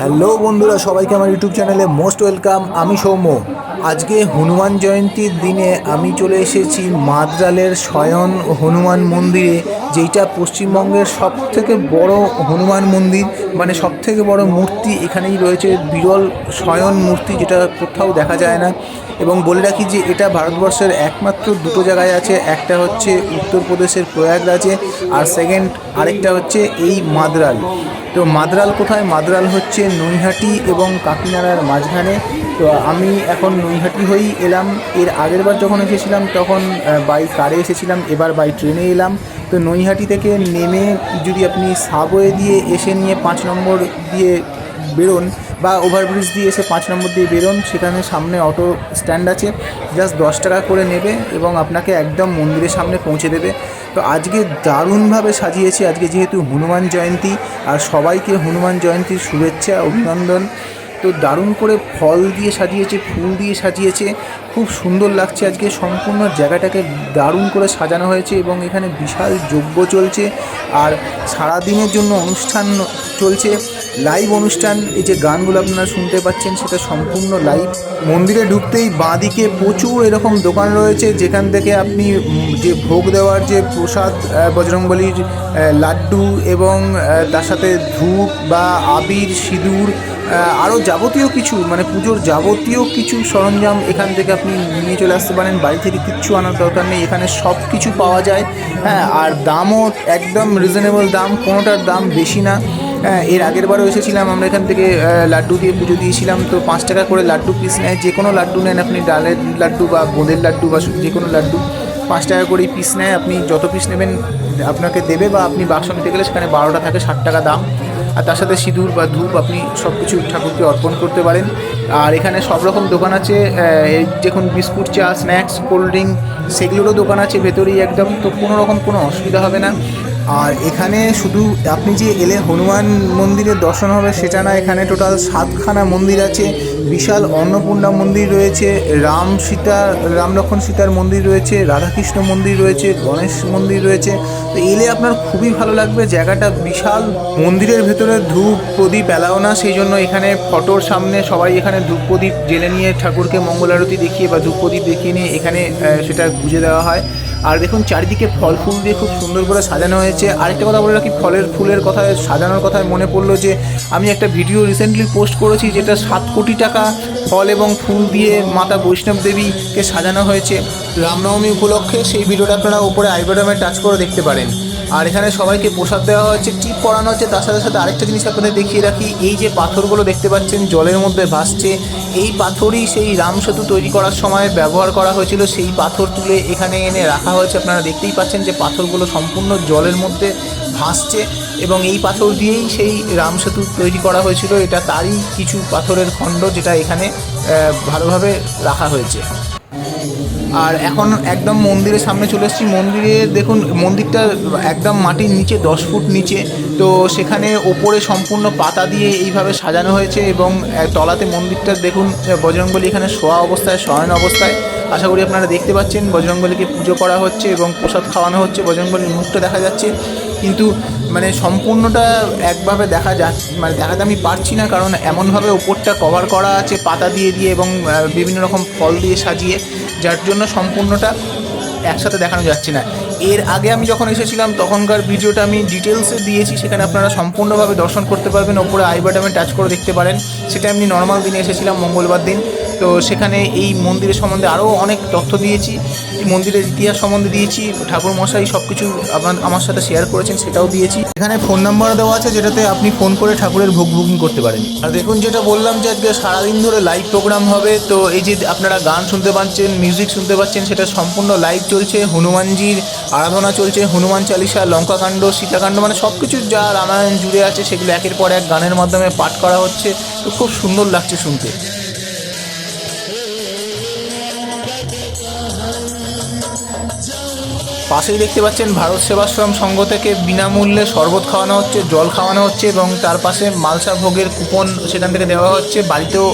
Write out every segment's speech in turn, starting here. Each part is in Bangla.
হ্যালো বন্ধুরা, সবাইকে আমার ইউটিউব চ্যানেলে মোস্ট ওয়েলকাম আমি সৌম্য। আজকে হনুমান জয়ন্তীর দিনে আমি চলে এসেছি মাদ্রালের স্বয়ন হনুমান মন্দিরে, যেইটা পশ্চিমবঙ্গের সব থেকে বড় হনুমান মন্দির মানে সব থেকে বড় মূর্তি এখানেই রয়েছে। বিরল স্বয়ন মূর্তি, যেটা কোথাও দেখা যায় না। এবং বলে রাখি যে এটা ভারতবর্ষের একমাত্র দুটো জায়গায় আছে, একটা হচ্ছে উত্তরপ্রদেশের প্রয়াগরাজে আর সেকেন্ড আরেকটা হচ্ছে এই মাদ্রাল। তো মাদ্রাল কোথায়? মাদ্রাল হচ্ছে নৈহাটি এবং কাকিনাড়ার মাঝখানে। তো আমি এখন নৈহাটি হয়েই এলাম। এর আগের বার যখন এসেছিলাম তখন বাই কারে এসেছিলাম, এবার বাই ট্রেনে এলাম। তো নৈহাটি থেকে নেমে যদি আপনি সাবওয়ে দিয়ে এসে নিয়ে পাঁচ নম্বর দিয়ে বেরোন বা ওভারব্রিজ দিয়ে এসে পাঁচ নম্বর দিয়ে বেরোন। সেখানে সামনে অটো স্ট্যান্ড আছে। জাস্ট দশ টাকা করে নেবে এবং আপনাকে একদম মন্দিরের সামনে পৌঁছে দেবে। তো আজকে দারুণভাবে সাজিয়েছি। আজকে যেহেতু হনুমান জয়ন্তী, আর সবাইকে হনুমান জয়ন্তীর শুভেচ্ছা, অভিনন্দন। তো দারুণ করে ফল দিয়ে সাজিয়েছে, ফুল দিয়ে সাজিয়েছে। খুব সুন্দর লাগছে আজকে, সম্পূর্ণ জায়গাটাকে দারুণ করে সাজানো হয়েছে এবং এখানে বিশাল যজ্ঞ চলছে। আর সারাদিনের জন্য অনুষ্ঠান চলছে। লাইভ অনুষ্ঠান, এই যে গানগুলো আপনারা শুনতে পাচ্ছেন, সেটা সম্পূর্ণ লাইভ মন্দিরে ঢুকতেই বাঁদিকে প্রচুর এরকম দোকান রয়েছে, যেখান থেকে আপনি যে ভোগ দেওয়ার যে প্রসাদ বজরংবলির লাড্ডু এবং তার সাথে ধূপ বা আবির, সিঁদুর আরও যাবতীয় কিছু মানে পুজোর যাবতীয় কিছু সরঞ্জাম এখান থেকে আপনি নিয়ে চলে আসতে পারেন। বাড়ি থেকে কিচ্ছু আনার দরকার নেই। এখানে সব কিছু পাওয়া যায়। হ্যাঁ আর দামও একদম রিজনেবল দাম, কোনোটার দাম বেশি না। হ্যাঁ এর আগের বারও এসেছিলাম, আমরা এখান থেকে লাড্ডু দিয়ে পুজো দিয়েছিলাম। তো পাঁচ টাকা করে লাড্ডু পিস নেয়। যে কোনো লাড্ডু নেন আপনি, ডালের লাড্ডু বা বোঁদের লাড্ডু বা যে কোনো লাড্ডু, পাঁচ টাকা করেই পিস নেয়। আপনি যত পিস নেবেন, আপনাকে দেবে বা আপনি বাক্স নিতে গেলে সেখানে বারোটা থাকে, ষাট টাকা দাম। আর তার সাথে সিঁদুর বা ধূপ আপনি সব কিছু ঠাকুরকে অর্পণ করতে পারেন। আর এখানে সব রকম দোকান আছে যখন বিস্কুট, চা, স্ন্যাক্স, কোল্ড ড্রিঙ্ক, সেগুলোরও দোকান আছে ভেতরেই একদম। তো কোনো রকম কোনো অসুবিধা হবে না। আর এখানে শুধু আপনি যে এলে হনুমান মন্দিরের দর্শন হবে, সেটা না, এখানে টোটাল সাতখানা মন্দির আছে। বিশাল অন্নপূর্ণা মন্দির রয়েছে, রাম সীতা রাম লক্ষ্মণ সীতার মন্দির রয়েছে, রাধাকৃষ্ণ মন্দির রয়েছে, গণেশ মন্দির রয়েছে। তো এলে আপনার খুবই ভালো লাগবে, জায়গাটা বিশাল। মন্দিরের ভেতরে ধূপ, প্রদীপ এলাও না, সেই জন্য এখানে ফটোর সামনে সবাই এখানে ধূপ প্রদীপ জেলে নিয়ে ঠাকুরকে মঙ্গল আরতি দেখিয়ে বা ধূপ প্রদীপ দেখিয়ে নিয়ে এখানে সেটা গুজে দেওয়া হয়। আর দেখুন চারিদিকে ফল, ফুল দিয়ে খুব সুন্দর করে সাজানো হয়েছে। আরেকটা কথা বলে রাখি, ফলের, ফুলের কথা, সাজানোর কথায় মনে পড়ল যে, আমি একটা ভিডিও রিসেন্টলি পোস্ট করেছি যেটা সাত কোটি টাকা ফল এবং ফুল দিয়ে মাতা বৈষ্ণব দেবীকে সাজানো হয়েছে। রামনবমী উপলক্ষে সেই ভিডিওটা আপনারা উপরে আইবাডামে টাচ করে দেখতে পারেন। আর এখানে সবাইকে প্রসাদ দেওয়া হচ্ছে টিপ পরানো হচ্ছে, তার সাথে সাথে আরেকটা জিনিস আপনাদের দেখিয়ে রাখি, এই যে পাথরগুলো দেখতে পাচ্ছেন, জলের মধ্যে ভাসছে, এই পাথরই সেই রাম সেতু তৈরি করার সময় ব্যবহার করা হয়েছিল, সেই পাথর তুলে এখানে এনে রাখা হয়েছে, আপনারা দেখতেই পাচ্ছেন যে পাথরগুলো সম্পূর্ণ জলের মধ্যে ভাসছে এবং এই পাথর দিয়েই সেই রাম সেতু তৈরি করা হয়েছিল, এটা তারই কিছু পাথরের খণ্ড যেটা এখানে ভালোভাবে রাখা হয়েছে। আর এখন একদম মন্দিরের সামনে চলে এসেছি। মন্দিরে দেখুন, মন্দিরটা একদম মাটির নিচে, দশ ফুট নিচে। তো সেখানে ওপরে সম্পূর্ণ পাতা দিয়ে এইভাবে সাজানো হয়েছে এবং তলাতে মন্দিরটা দেখুন বজরঙ্গলী এখানে শোয়া অবস্থায়, শয়ন অবস্থায়। আশা করি আপনারা দেখতে পাচ্ছেন বজরঙ্গলীকে পুজো করা হচ্ছে এবং প্রসাদ খাওয়ানো হচ্ছে। বজরঙ্গলীর মুখটা দেখা যাচ্ছে কিন্তু মানে সম্পূর্ণটা একভাবে দেখা যা মানে দেখাতে আমি পারছি না কারণ এমনভাবে ওপরটা কভার করা আছে, পাতা দিয়ে দিয়ে এবং বিভিন্ন রকম ফল দিয়ে সাজিয়ে, যার জন্য সম্পূর্ণটা একসাথে দেখানো যাচ্ছে না। এর আগে আমি যখন এসেছিলাম, তখনকার ভিডিওটা আমি ডিটেলসে দিয়েছি, সেখানে আপনারা সম্পূর্ণভাবে দর্শন করতে পারবেন, ওপরে আই বাটনে টাচ করে দেখতে পারেন। সেটা এমনি নর্মাল দিনে এসেছিলাম, মঙ্গলবার দিন। তো সেখানে এই মন্দিরের সম্বন্ধে আরও অনেক তথ্য দিয়েছি, এই মন্দিরের ইতিহাস সম্বন্ধে দিয়েছি ঠাকুর মশাই সব কিছু আমার- আমার সাথে শেয়ার করেছেন সেটাও দিয়েছি। এখানে ফোন নাম্বার দেওয়া আছে যেটাতে আপনি ফোন করে ঠাকুরের ভোগ বুকিং করতে পারেন। আর দেখুন যেটা বললাম যে আজকে সারাদিন ধরে লাইভ প্রোগ্রাম হবে, তো এই যে আপনারা গান শুনতে পাচ্ছেন মিউজিক শুনতে পাচ্ছেন, সেটা সম্পূর্ণ লাইভ চলছে, হনুমানজির আরাধনা চলছে, হনুমান চালিসা, লঙ্কাকাণ্ড, সীতাকাণ্ড মানে সব কিছু যা রামায়ণ জুড়ে আছে, সেগুলো একের পর এক গানের মাধ্যমে পাঠ করা হচ্ছে, তো খুব সুন্দর লাগছে শুনতে। পাশেই দেখতে পাচ্ছেন ভারত সেবাশ্রম সংঘ থেকে বিনামূল্যে শরবত খাওয়ানো হচ্ছে, জল খাওয়ানো হচ্ছে এবং তার পাশে মালসা ভোগের কুপন সেখান থেকে দেওয়া হচ্ছে। বাড়িতেও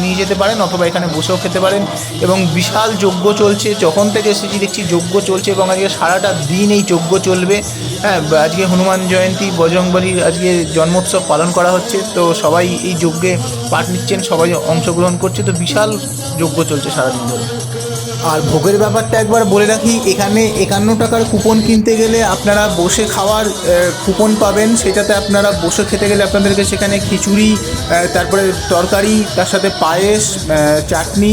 নিয়ে যেতে পারেন অথবা এখানে বসেও খেতে পারেন এবং বিশাল যজ্ঞ চলছে। যখন থেকে এসেছি দেখছি যজ্ঞ চলছে এবং আজকে সারাটা দিন এই যজ্ঞ চলবে। হ্যাঁ আজকে হনুমান জয়ন্তী বজরংবলির আজকে জন্মোৎসব পালন করা হচ্ছে। তো সবাই এই যজ্ঞে পাঠ নিচ্ছেন, সবাই অংশগ্রহণ করছে। তো বিশাল যজ্ঞ চলছে সারাদিন ধরে। আর ভোগের ব্যাপারটা একবার বলে রাখি, এখানে একান্ন টাকার কুপন কিনতে গেলে আপনারা বসে খাওয়ার কুপন পাবেন। সেটাতে আপনারা বসে খেতে গেলে আপনাদেরকে সেখানে খিচুড়ি তারপরে তরকারি, তার সাথে পায়েস চাটনি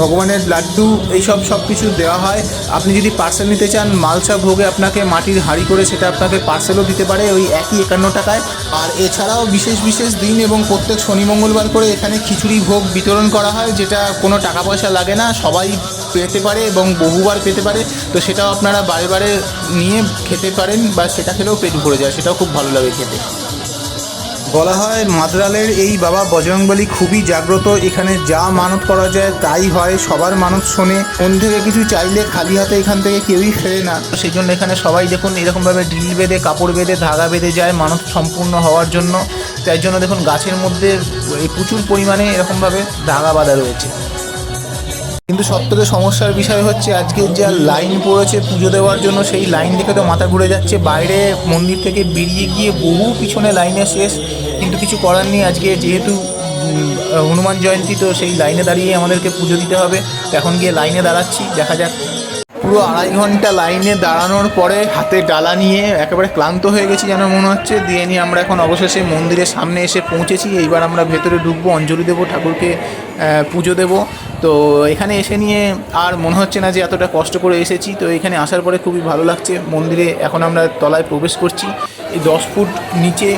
ভগবানের লাড্ডু, এইসব সব কিছু দেওয়া হয়। আপনি যদি পার্সেল নিতে চান, মালসা ভোগে আপনাকে মাটির হাঁড়ি করে সেটা আপনাকে পার্সেলও দিতে পারে ওই একই একান্ন টাকায়। আর এছাড়াও বিশেষ বিশেষ দিন এবং প্রত্যেক শনি, মঙ্গলবার করে এখানে খিচুড়ি ভোগ বিতরণ করা হয়, যেটা কোনো টাকা পয়সা লাগে না, সবাই পেতে পারে এবং বহুবার পেতে পারে, তো সেটাও আপনারা বারে বারে নিয়ে খেতে পারেন বা সেটা খেলেও পেট ভরে যায়, সেটাও খুব ভালো লাগে খেতে। বলা হয় মাদ্রালের এই বাবা বজরংবলী খুবই জাগ্রত, এখানে যা মানত করা যায় তাই হয়, সবার মানত শোনে। কোন থেকে কিছু চাইলে খালি হাতে এখান থেকে কেউই ফেরে না। সেই জন্য এখানে সবাই দেখুন এরকমভাবে ঢিল বেঁধে, কাপড় বেঁধে, ধাগা বেঁধে যায় মানত সম্পূর্ণ হওয়ার জন্য। তাই জন্য দেখুন গাছের মধ্যে প্রচুর পরিমাণে এরকমভাবে ধাগা বাঁধা রয়েছে। কিন্তু সব থেকে সমস্যার বিষয় হচ্ছে আজকে যা লাইন পড়েছে পুজো দেওয়ার জন্য, সেই লাইন দেখে তো মাথা ঘুরে যাচ্ছে। বাইরে মন্দির থেকে বেরিয়ে গিয়ে বহু পিছনে লাইনে শেষ। কিন্তু কিছু করার নেই আজকে, যেহেতু হনুমান জয়ন্তী, তো সেই লাইনে দাঁড়িয়ে আমাদেরকে পুজো দিতে হবে। এখন গিয়ে লাইনে দাঁড়াচ্ছি, দেখা যাক। পুরো আড়াই ঘণ্টা লাইনে দাঁড়ানোর পরে হাতে ডালা নিয়ে একেবারে ক্লান্ত হয়ে গেছি যেন মনে হচ্ছে। দিয়ে নিয়ে আমরা এখন অবশেষে মন্দিরের সামনে এসে পৌঁছেছি। এইবার আমরা ভেতরে ঢুকবো, অঞ্জলি দেবো, ঠাকুরকে পুজো দেবো। তো এখানে এসে নিয়ে আর মনে হচ্ছে না যে এতটা কষ্ট করে এসেছি। তো এখানে আসার পরে খুবই ভালো লাগছে। মন্দিরে এখন আমরা তলায় প্রবেশ করছি। এই দশ ফুট নিচে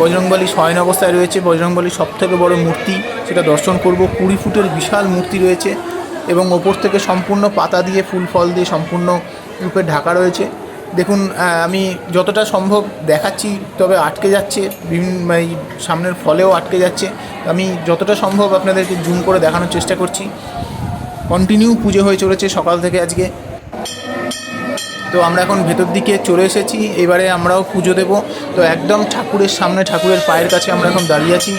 বজরংবলী শয়ন অবস্থায় রয়েছে। বজরংবলী সব থেকে বড় মূর্তি, সেটা দর্শন করব। কুড়ি ফুটের বিশাল মূর্তি রয়েছে। এবং ওপর থেকে সম্পূর্ণ পাতা দিয়ে ফুল ফল দিয়ে সম্পূর্ণ রূপে ঢাকা রয়েছে। দেখুন আমি যতটা সম্ভব দেখাচ্ছি, তবে আটকে যাচ্ছে, বিভিন্ন এই সামনের ফলেও আটকে যাচ্ছে। আমি যতটা সম্ভব আপনাদেরকে জুম করে দেখানোর চেষ্টা করছি। কন্টিনিউ পুজো হয়ে চলেছে সকাল থেকে আজকে। তো আমরা এখন ভেতর দিকে চলে এসেছি, এবারে আমরাও পুজো দেব। তো একদম ঠাকুরের সামনে, ঠাকুরের পায়ের কাছে আমরা এখন দাঁড়িয়ে আছি।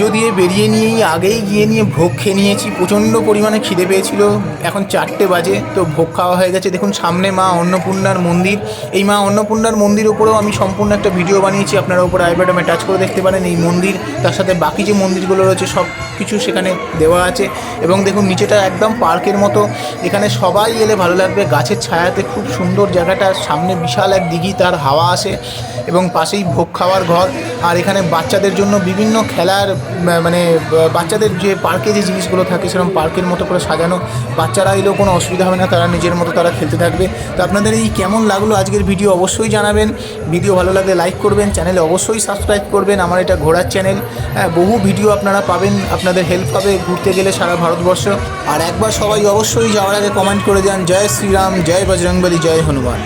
পুজো দিয়ে বেরিয়ে নিয়েই আগেই গিয়ে নিয়ে ভোগ খেয়ে নিয়েছি। প্রচণ্ড পরিমাণে খিদে পেয়েছিল। এখন চারটে বাজে, তো ভোগ খাওয়া হয়ে গেছে। দেখুন, সামনে মা অন্নপূর্ণার মন্দির। এই মা অন্নপূর্ণার মন্দির উপরেও আমি সম্পূর্ণ একটা ভিডিও বানিয়েছি। আপনারা উপরে আই টাচ করে দেখতে পারেন এই মন্দির। তার সাথে বাকি যে মন্দিরগুলো রয়েছে, সব কিছু সেখানে দেওয়া আছে। এবং দেখুন, নিচেটা একদম পার্কের মতো। এখানে সবাই এলে ভালো লাগবে। গাছের ছায়াতে খুব সুন্দর জায়গাটা। সামনে বিশাল এক দিঘি, তার হাওয়া আসে এবং পাশেই ভোগ খাওয়ার ঘর। আর এখানে বাচ্চাদের জন্য বিভিন্ন খেলার মানে বাচ্চাদের যে পার্কে যে জিনিসগুলো থাকে সেরকম পার্কের মতো করে সাজানো, বাচ্চারা এলেও কোনো অসুবিধা হবে না, তারা নিজের মতো তারা খেলতে থাকবে। তো আপনাদের এই কেমন লাগল আজকের ভিডিও অবশ্যই জানাবেন। ভিডিও ভালো লাগলে লাইক করবেন, চ্যানেলে অবশ্যই সাবস্ক্রাইব করবেন, আমার এটা ঘোরার চ্যানেল। হ্যাঁ বহু ভিডিও আপনারা পাবেন, আপনাদের হেল্প পাবে ঘুরতে গেলে সারা ভারতবর্ষ। আর একবার সবাই অবশ্যই যাওয়ার আগে কমেন্ট করে দেন, জয় শ্রীরাম, জয় বজরংবলী, জয় হনুমান।